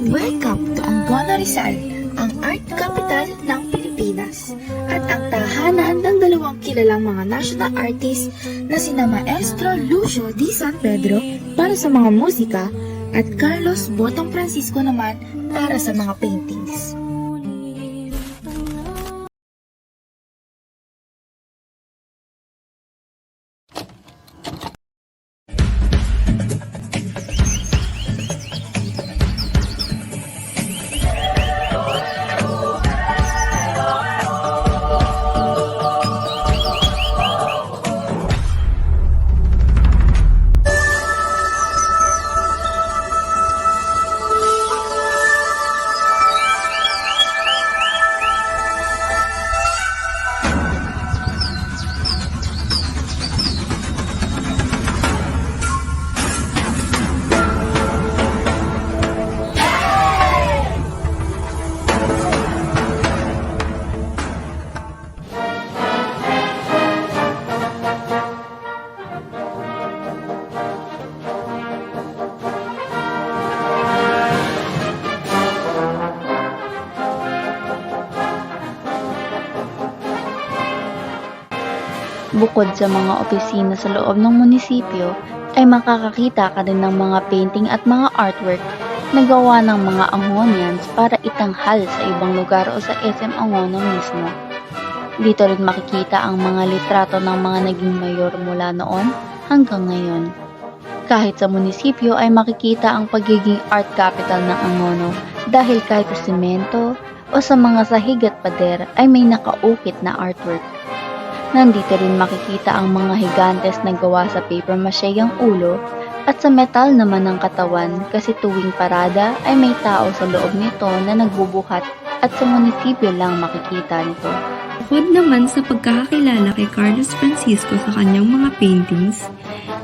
Welcome to Angono Rizal, ang art capital ng Pilipinas at ang tahanan ng dalawang kilalang mga national artists na sina Maestro Lucio Di San Pedro para sa mga musika at Carlos Botong Francisco naman para sa mga paintings. Bukod sa mga opisina sa loob ng munisipyo, ay makakakita ka din ng mga painting at mga artwork na gawa ng mga Angonians para itanghal sa ibang lugar o sa SM Angono mismo. Dito rin makikita ang mga litrato ng mga naging mayor mula noon hanggang ngayon. Kahit sa munisipyo ay makikita ang pagiging art capital ng Angono dahil kahit sa simento o sa mga sahig at pader ay may nakaukit na artwork. Nandito rin makikita ang mga higantes na gawa sa paper mache ang ulo at sa metal naman ng katawan kasi tuwing parada ay may tao sa loob nito na nagbubuhat at sa munisipyo lang makikita nito. Bukod naman sa pagkakakilala kay Carlos Francisco sa kanyang mga paintings,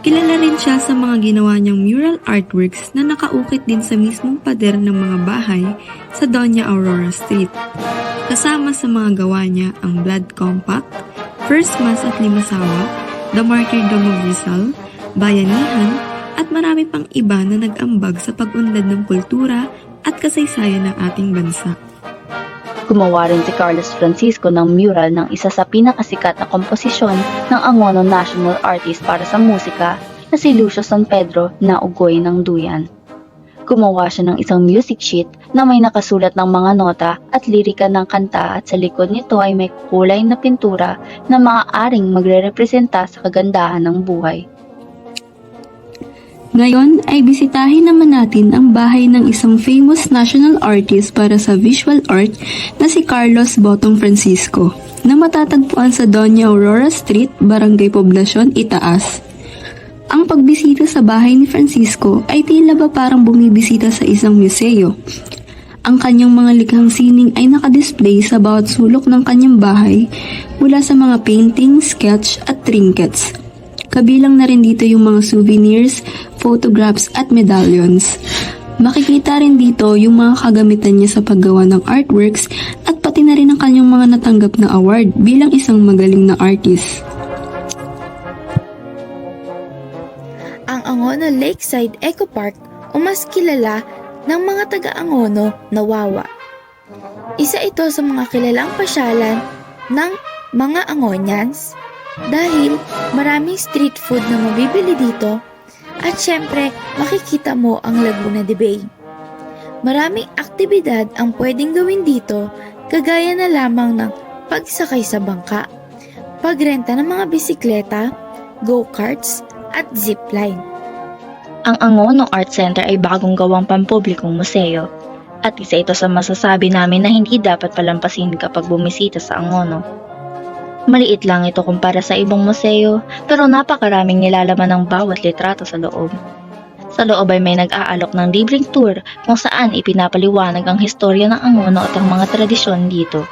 kilala rin siya sa mga ginawa niyang mural artworks na nakaukit din sa mismong pader ng mga bahay sa Doña Aurora Street. Kasama sa mga gawa niya ang Blood Compact, First Mass at Limasawa, The Martyrdom of Rizal, Bayanihan, at marami pang iba na nag-ambag sa pag-unlad ng kultura at kasaysayan ng ating bansa. Gumawa rin si Carlos Francisco ng mural ng isa sa pinakasikat na komposisyon ng Angono National Artist para sa musika na si Lucio San Pedro na Ugoy ng Duyan. Gumawa siya ng isang music sheet na may nakasulat ng mga nota at lirika ng kanta at sa likod nito ay may kulay na pintura na maaaring magre-representa sa kagandahan ng buhay. Ngayon ay bisitahin naman natin ang bahay ng isang famous national artist para sa visual art na si Carlos Botong Francisco na matatagpuan sa Doña Aurora Street, Barangay Poblacion, Itaas. Ang pagbisita sa bahay ni Francisco ay tila ba parang bumibisita sa isang museo. Ang kanyang mga likhang sining ay nakadisplay sa bawat sulok ng kanyang bahay mula sa mga painting, sketch at trinkets. Kabilang na rin dito yung mga souvenirs, photographs at medallions. Makikita rin dito yung mga kagamitan niya sa paggawa ng artworks at pati na rin ang kanyang mga natanggap na award bilang isang magaling na artist. Angono Lakeside Eco Park o mas kilala ng mga taga-Angono na Wawa. Isa ito sa mga kilalang pasyalan ng mga Angonians dahil maraming street food na mabibili dito at syempre makikita mo ang Laguna de Bay. Maraming aktibidad ang pwedeng gawin dito kagaya na lamang ng pagsakay sa bangka, pagrenta ng mga bisikleta, go-karts at zipline. Ang Angono Art Center ay bagong gawang pampublikong museo at isa ito sa masasabi namin na hindi dapat palampasin kapag bumisita sa Angono. Maliit lang ito kumpara sa ibang museo pero napakaraming nilalaman ng bawat litrato sa loob. Sa loob ay may nag-aalok ng libreng tour kung saan ipinapaliwanag ang historya ng Angono at ang mga tradisyon dito.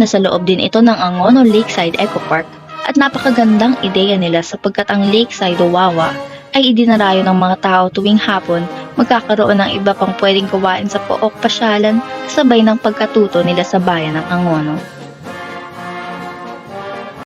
Nasa loob din ito ng Angono Lakeside Eco Park at napakagandang ideya nila sapagkat ang Lakeside Wawa ay idinarayo ng mga tao tuwing hapon magkakaroon ng iba pang pwedeng gawain sa pook pasyalan sabay ng pagkatuto nila sa bayan ng Angono.